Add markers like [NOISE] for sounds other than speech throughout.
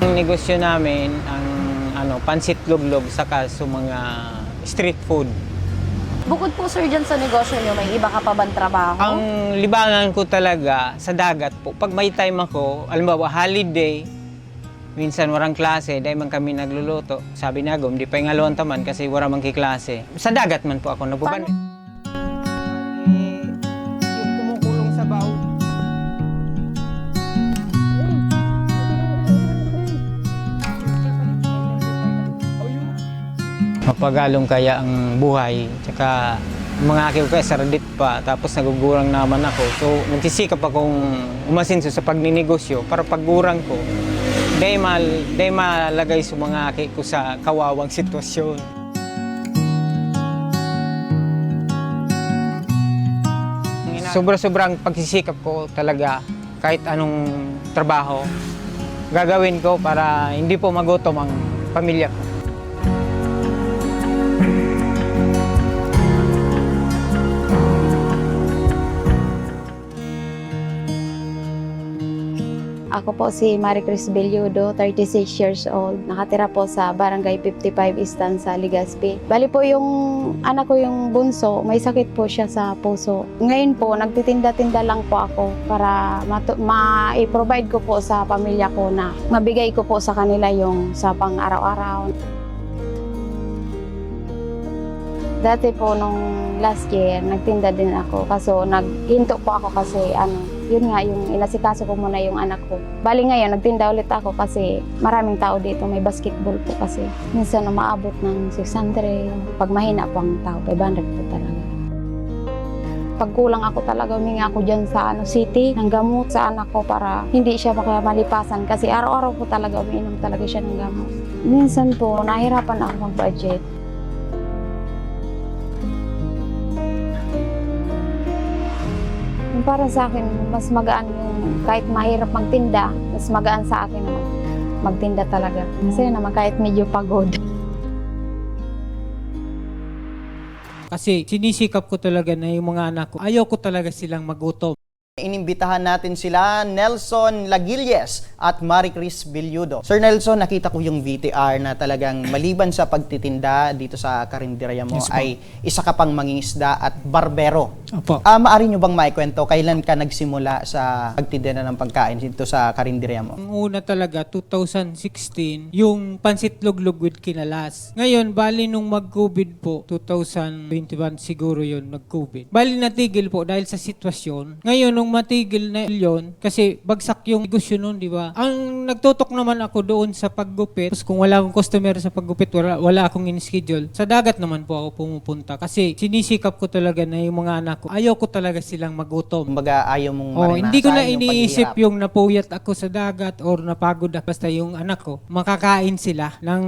Ang negosyo namin, ang ano, pansit luglog saka sa mga street food. Bukod po sir dyan sa negosyo nyo, may iba ka pa bang trabaho? Ang libangan ko talaga sa dagat po, pag may time ako, alam mo, holiday, minsan warang klase, dahil man kami nagluluto. Sabi na di pa yung taman kasi wala man klase. Sa dagat man po ako nabuban. Eh, Mapagalong kaya ang buhay, tsaka mga aking kaya saradit pa, tapos nagugurang naman ako. So, nagsisikap akong umasinso sa pagninegosyo para paggurang ko, dahil, mal, dahil malagay sa mga aki ko sa kawawang sitwasyon. Sobra-sobrang pagsisikap ko talaga kahit anong trabaho gagawin ko para hindi po magutom ang pamilya ko. Ako po si Marie Cris Belludo, 36 years old. Nakatira po sa Barangay 55 Istanza, Legazpi. Bali po yung anak ko yung bunso, may sakit po siya sa puso. Ngayon po, nagtitinda-tinda lang po ako para ma-provide ko po sa pamilya ko na mabigay ko po sa kanila yung sa pang araw-araw. Dati po nung last year, nagtinda din ako. Kaso naghinto po ako kasi ano, yun nga, yung inasikaso ko muna yung anak ko. Bali ngayon, nagtinda ulit ako kasi maraming tao dito, may basketball po kasi. Minsan umaabot ng 600, pag mahina po ang tao, 500 po talaga. Pag kulang ako talaga, huminga ako dyan sa ano, city ng gamot sa anak ko para hindi siya makamalipasan kasi araw-araw po talaga umiinom talaga siya ng gamot. Minsan po, nahirapan ako mag-budget. Para sa akin, mas magaan yung kahit mahirap magtinda, mas magaan sa akin naman magtinda talaga. Kasi naman kahit medyo pagod. Kasi sinisikap ko talaga na yung mga anak ko, ayaw ko talaga silang magutom. Inimbitahan natin sila Nelson Lagilles at Marie Cris Billudo. Sir Nelson, nakita ko yung VTR na talagang [CLEARS THROAT] maliban sa pagtitinda dito sa karinderya mo Yes, po. ay isa ka pang mangingisda at barbero. Opo. Ah, maari nyo bang maikwento kailan ka nagsimula sa pagtitinda ng pagkain dito sa karinderya mo? Ang una talaga, 2016, yung pansit luglog with kinalas. Ngayon, bali nung mag-COVID po, 2021 siguro yun, nag-COVID. Bali natigil po dahil sa sitwasyon. Ngayon, nung matigil na yun, kasi bagsak yung negosyo nun, di ba? Ang nagtutok naman ako doon sa paggupit. Tapos kung wala akong customer sa paggupit, wala, wala akong in-schedule. Sa dagat naman po ako pumupunta. Kasi sinisikap ko talaga na yung mga anak ko, ayaw ko talaga silang magutom. Kumbaga ayaw mong Oh, hindi ko na yung iniisip paghihirap. yung napuyat ako sa dagat or napagod ako. Basta yung anak ko, makakain sila ng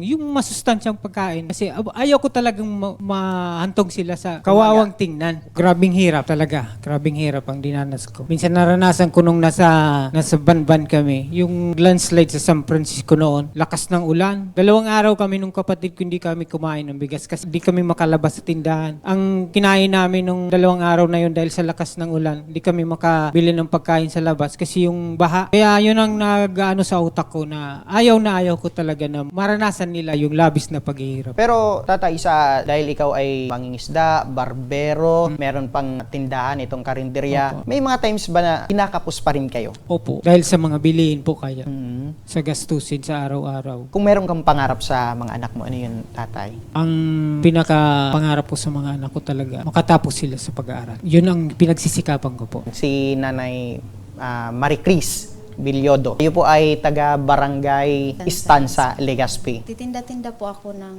yung masustansyang pagkain. Kasi ab- ayaw ko talagang ma- mahantong sila sa kawawang tingnan. Grabing hirap talaga. Grabing hirap ang dinanas ko. Minsan naranasan ko nung nasa, nasa Banban kami, yung landslide sa San Francisco noon, lakas ng ulan. Dalawang araw kami nung kapatid ko hindi kami kumain ng bigas kasi hindi kami makalabas sa tindahan. Ang kinain namin nung dalawang araw na yun dahil sa lakas ng ulan, hindi kami makabili ng pagkain sa labas kasi yung baha. Kaya yun ang nag-ano sa utak ko na ayaw na ayaw ko talaga na maranasan nila yung labis na paghihirap. Pero tatay sa dahil ikaw ay mangingisda, barbero, meron pang tindahan itong karinderya. Opo. May mga times ba na kinakapos pa rin kayo? Opo. Dahil sa mga bilihin po kaya. Mm. Sa gastusin sa araw-araw. Kung meron kang pangarap sa mga anak mo, ano yun, tatay? Ang pinaka pangarap ko sa mga anak ko talaga, makatapos sila sa pag-aaral. Yun ang pinagsisikapan ko po. Si Nanay ah, Marie Cris Bilyodo. Kayo po ay taga Barangay Istanza, Legazpi. Titinda-tinda po ako ng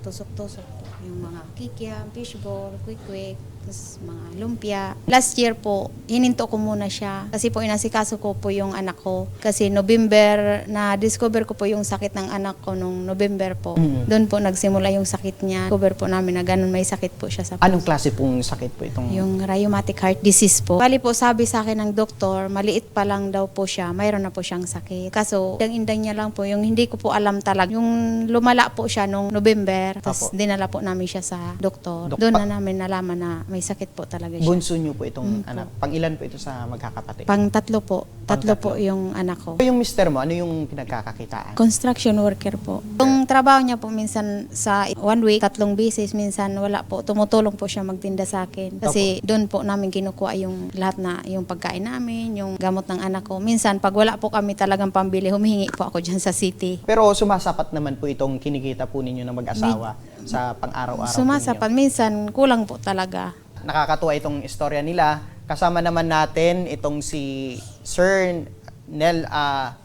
tusok-tusok po. Yung mga kikiam, fishball, quick-quick, tapos mga lumpia. Last year po, hininto ko muna siya. Kasi po inasikaso ko po yung anak ko. Kasi November, na-discover ko po yung sakit ng anak ko nung November po. Mm. Doon po nagsimula yung sakit niya. Discover po namin na ganun may sakit po siya sa Anong klase pong sakit po itong... yung rheumatic heart disease po. Bali po sabi sa akin ng doktor, maliit pa lang daw po siya, mayroon na po siyang sakit. Kaso, ang inday niya lang po, yung hindi ko po alam talaga. Yung lumala po siya nung November, tapos Apo. dinala po namin siya sa doktor. Dok- Doon na namin nalaman na may sakit po talaga siya. Bunso niyo po itong Mm, anak. Pang ilan po ito sa magkakapatid? Pang tatlo po. Tatlo po yung anak ko. Yung mister mo, ano yung pinagkakakitaan? Construction worker po. Yung trabaho niya po minsan sa one week, tatlong beses, minsan wala po. Tumutulong po siya magtinda sa akin. Kasi doon po namin kinukuha yung lahat na, yung pagkain namin, yung gamot ng anak ko. Minsan, pag wala po kami talagang pambili, humihingi po ako dyan sa city. Pero sumasapat naman po itong kinikita po ninyo ng mag-asawa sa pang-araw-araw po Sumasapat, minsan kulang po talaga. Nakakatuwa itong istorya nila. Kasama naman natin itong si Sir Nel ah,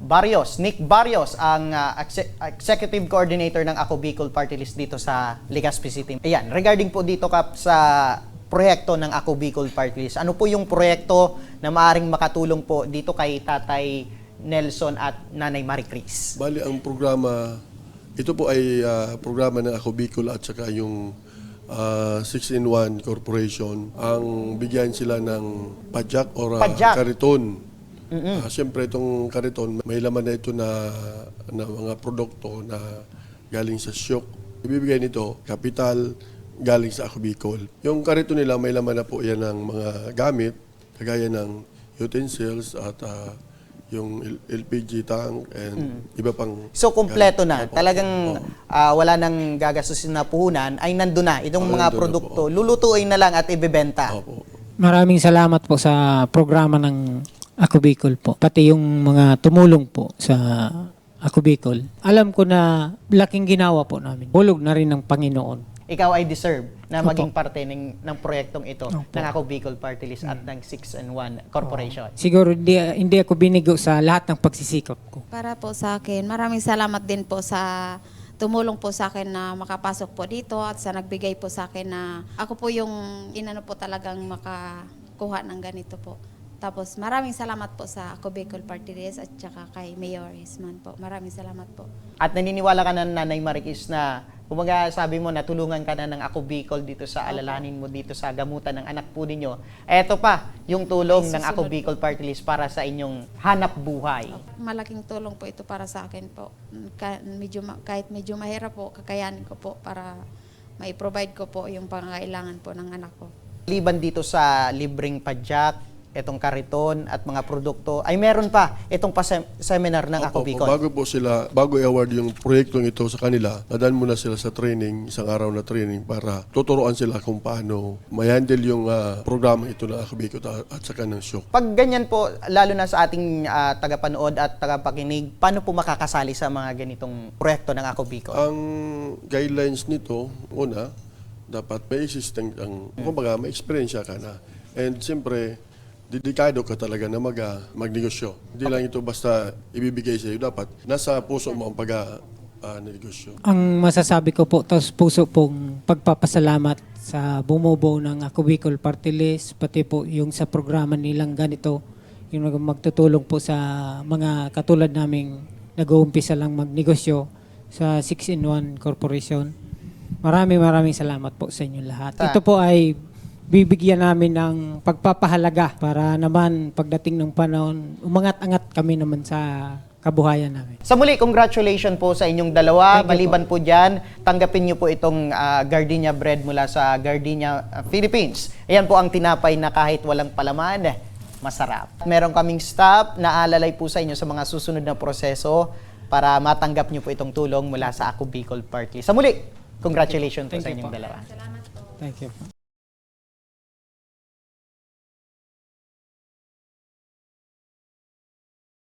Barrios, Nick Barrios, ang exe- Executive Coordinator ng Ako Bicol Party List dito sa Legazpi City. Ayan, regarding po dito kap sa proyekto ng Ako Bicol Party List. Ano po yung proyekto na maaring makatulong po dito kay Tatay Nelson at Nanay Marie Chris? Bali, ang programa, ito po ay ah, programa ng Ako Bicol at saka yung ah, 6-in-1 Corporation. Ang bigyan sila ng pajak or ah, Pajak. kariton. Ah, Siyempre, itong kariton, may laman na ito na, na mga produkto na galing sa syok. Ibibigay nito, kapital, galing sa Ako Bicol. Yung kariton nila, may laman na po yan ng mga gamit, kagaya ng utensils at ah, yung L- LPG tank and iba pang So, kumpleto na. Opo. Talagang ah, wala nang gagastusin na puhunan, ay nandun na. Itong Oo, mga nandun na produkto, lulutuin na lang at ibebenta. Opo. Maraming salamat po sa programa ng Ako Bicol po. Pati yung mga tumulong po sa Ako Bicol. Alam ko na laking ginawa po namin. Bulog na rin ng Panginoon. Ikaw ay deserve na Opo. maging parte ng, ng proyektong ito Opo. ng Ako Bicol Party List at ng 6 and 1 Corporation. Siguro hindi, hindi ako binigo sa lahat ng pagsisikap ko. Para po sa akin, maraming salamat din po sa tumulong po sa akin na makapasok po dito at sa nagbigay po sa akin na ako po yung inano po talagang makakuha ng ganito po. Tapos maraming salamat po sa Ako Bicol Party List at saka kay Mayor Isman po. Maraming salamat po. At naniniwala ka na Nanay Marikis na kumaga sabi mo natulungan ka na ng Ako Bicol dito sa alalahanin mo dito sa gamutan ng anak po ninyo. Eto pa, yung tulong ng Ako Bicol Party List para sa inyong hanap buhay. Malaking tulong po ito para sa akin po. Ka- medyo, kahit medyo mahirap po, kakayanin ko po para mai-provide ko po yung pangangailangan po ng anak ko. Liban dito sa libreng padyak, itong kariton at mga produkto, ay meron pa itong pa seminar ng Ako Bicol. Bago po sila, bago i-award yung proyektong ito sa kanila, nadaan muna sila sa training, isang araw na training para tuturuan sila kung paano may-handle yung ah, programa ito na Ako Bicol at, at saka ng show. Pag ganyan po, lalo na sa ating ah, tagapanood at tagapakinig, paano po makakasali sa mga ganitong proyekto ng Ako Bicol? Ang guidelines nito, una, dapat may existing ang, kumbaga, may experience ka na. And siyempre, dedikado ka talaga na mag, ah, magnegosyo. Hindi lang ito basta ibibigay sa iyo. Dapat nasa puso mo ang pag ah, negosyo. Ang masasabi ko po, tapos puso pong pagpapasalamat sa bumubuo ng Ako Bicol Party List, pati po yung sa programa nilang ganito, yung mag- magtutulong po sa mga katulad naming nag-uumpisa lang magnegosyo sa 6-in-1 Corporation. Maraming maraming salamat po sa inyo lahat. Ito po ay bibigyan namin ng pagpapahalaga para naman pagdating ng panahon, umangat-angat kami naman sa kabuhayan namin. Sa muli, congratulations po sa inyong dalawa. Thank Maliban po dyan, tanggapin niyo po itong ah, Gardenia bread mula sa Gardenia ah, Philippines. Ayan po ang tinapay na kahit walang palaman, masarap. Meron kaming stop na alalay po sa inyo sa mga susunod na proseso para matanggap niyo po itong tulong mula sa Ako Bicol Party. Sa muli, congratulations po Thank sa you inyong po. dalawa. Thank you.